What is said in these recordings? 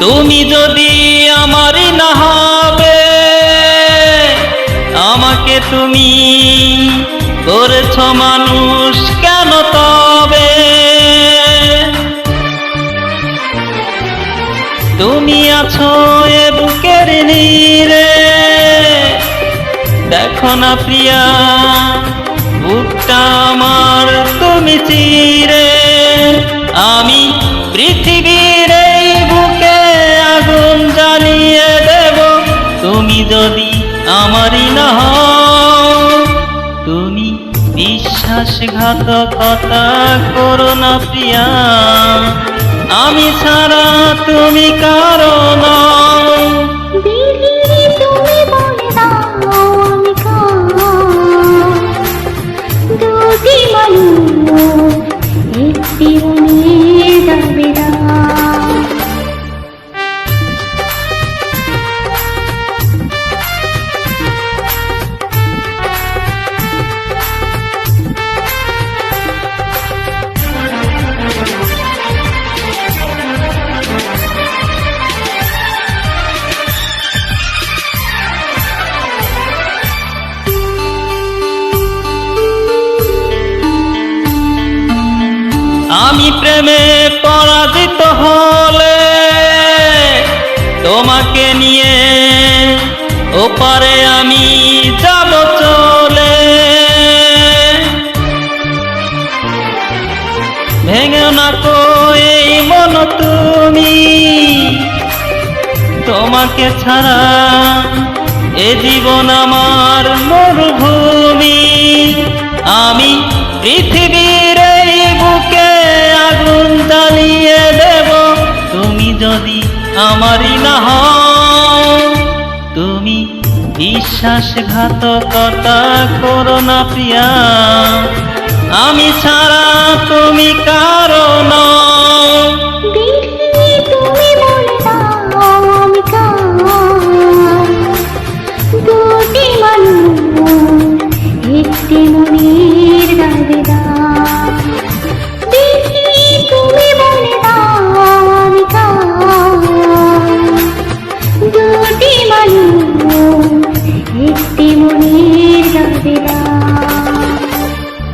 তুমি যদি আমারই না হবে, আমাকে তুমি করেছ মানুষ কেন তবে? তুমি আছো এ বুকের নীরে, দেখো না প্রিয়া, বুকটা আমার তুমি চিরে। আমারই না তুমি বিশ্বাসঘাতকতা করো না প্রিয়া। আমি ছাড়া তুমি কার মানুষ একটি আমি প্রেমে পরাজিত হলে তোমাকে নিয়ে ওপারে আমি যাব চলে। ভেঙে না কো এই মন তুমি, তোমাকে ছাড়া এ জীবন আমার মরুভূমি। আমারই না তুমি বিশ্বাসঘাতকতা করো না প্রিয়া। আমি ছাড়া তুমি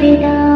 知道。